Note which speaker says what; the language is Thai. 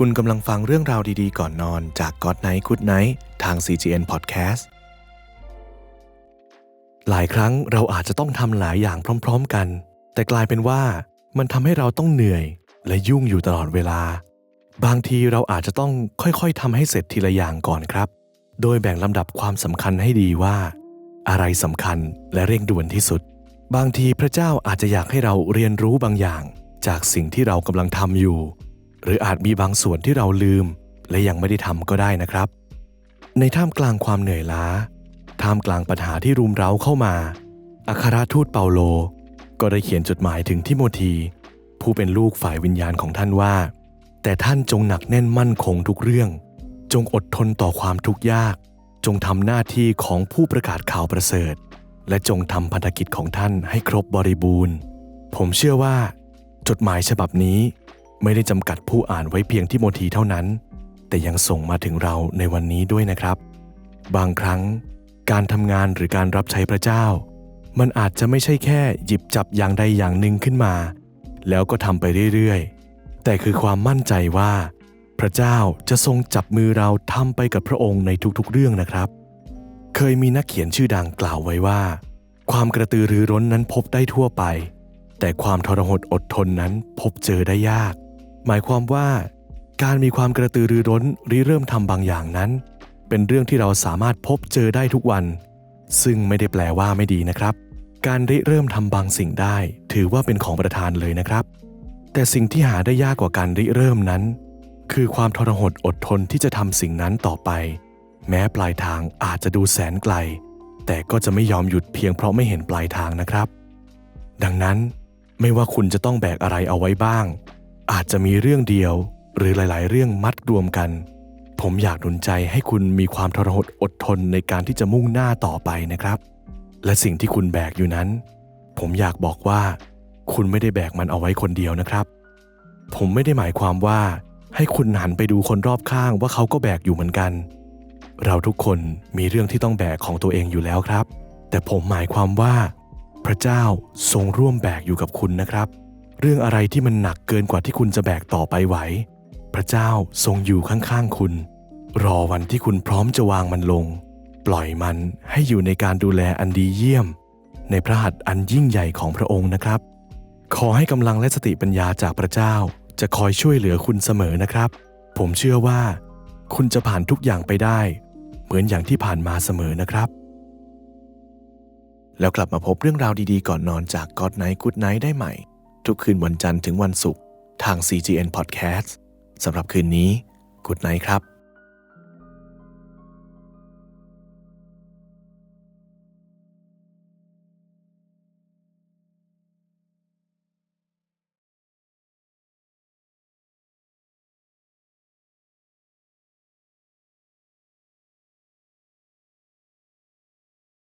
Speaker 1: คุณกำลังฟังเรื่องราวดีๆ ก่อนนอนจาก God Night Good Night ทาง CGN Podcast หลายครั้งเราอาจจะต้องทำหลายอย่างพร้อม ๆ กัน แต่กลายเป็นว่ามันทำให้เราต้องเหนื่อย และยุ่งอยู่ตลอดเวลา บางทีเราอาจจะต้องค่อยๆทำให้เสร็จทีละอย่างก่อนครับ โดยแบ่งลำดับความสำคัญให้ดีว่า อะไรสำคัญและเร่งด่วนที่สุด บางทีพระเจ้าอาจจะอยากให้เราเรียนรู้บางอย่าง จากสิ่งที่เรากำลังทำอยู่ หรืออาจมีบางส่วนที่เราลืม และยังไม่ได้ทำก็ได้นะครับ ในท่ามกลางความเหนื่อยล้า ท่ามกลางปัญหาที่รุมเร้าเข้ามาอัครทูตเปาโล ก็ได้เขียนจดหมายถึงทิโมธี ผู้เป็นลูกฝ่ายวิญญาณของท่านว่า แต่ท่านจงหนักแน่นมั่นคงทุกเรื่อง จงอดทนต่อความทุกข์ยาก จงทำหน้าที่ของผู้ประกาศข่าวประเสริฐ และจงทำพันธกิจของท่านให้ครบบริบูรณ์ ผมเชื่อว่า จดหมายฉบับนี้ ไม่ได้จำกัดผู้อ่านไว้เพียงที่โมทีเท่านั้น แต่ยังส่งมาถึงเราในวันนี้ด้วยนะครับ บางครั้ง การทำงานหรือการรับใช้พระเจ้า มันอาจจะไม่ใช่แค่หยิบจับอย่างใดอย่างหนึ่งขึ้นมา แล้วก็ทำไปเรื่อยๆ แต่คือความมั่นใจว่า พระเจ้าจะทรงจับมือเราทำไปกับพระองค์ในทุกๆ เรื่องนะครับ เคยมีนักเขียนชื่อดังกล่าวไว้ว่า ความกระตือรือร้นนั้นพบได้ทั่วไป แต่ความทรหดอดทนนั้นพบเจอได้ยาก หมายความว่า การมีความกระตือรือร้นริเริ่มทำบางอย่างนั้น เป็นเรื่องที่เราสามารถพบเจอได้ทุกวัน ซึ่งไม่ได้แปลว่าไม่ดีนะครับ การริเริ่มทำบางสิ่งได้ ถือว่าเป็นของประทานเลยนะครับ แต่สิ่งที่หาได้ยากกว่าการริเริ่มนั้น คือความทรหดอดทนที่จะทำสิ่งนั้นต่อไป แม้ปลายทางอาจจะดูแสนไกล แต่ก็จะไม่ยอมหยุดเพียงเพราะไม่เห็นปลายทางนะครับ ดังนั้นไม่ว่าคุณจะต้องแบกอะไรเอาไว้บ้าง อาจจะมีเรื่องเดียวหรือหลาย ๆ เรื่องมัดรวมกัน ผมอยากหนุนใจให้คุณมีความทรหดอดทนในการที่จะมุ่งหน้าต่อไปนะครับ และสิ่งที่คุณแบกอยู่นั้น ผมอยากบอกว่า คุณไม่ได้แบกมันเอาไว้คนเดียวนะครับ ผมไม่ได้หมายความว่า ให้คุณหันไปดูคนรอบข้างว่าเขาก็แบกอยู่เหมือนกัน เราทุกคนมีเรื่องที่ต้องแบกของตัวเองอยู่แล้วครับ แต่ผมหมายความว่า พระเจ้าทรงร่วมแบกอยู่กับคุณนะครับ เรื่องอะไรที่มันหนักเกินกว่าที่คุณจะแบกต่อไปไหว พระเจ้าทรงอยู่ข้างๆคุณ รอวันที่คุณพร้อมจะวางมันลง ปล่อยมันให้อยู่ในการดูแลอันดีเยี่ยม ในพระหัตถ์อันยิ่งใหญ่ของพระองค์นะครับ ขอให้กำลังและสติปัญญาจากพระเจ้า จะคอยช่วยเหลือคุณเสมอนะครับ ผมเชื่อว่า คุณจะผ่านทุกอย่างไปได้ เหมือนอย่างที่ผ่านมาเสมอนะครับแล้วกลับมาพบเรื่องราวดีๆ ก่อนนอนจาก God Night Good Night ได้ใหม่ ทุกคืนวันจันทร์ถึงวันศุกร์ทาง CGN Podcast สำหรับคืนนี้ Good Night ครับ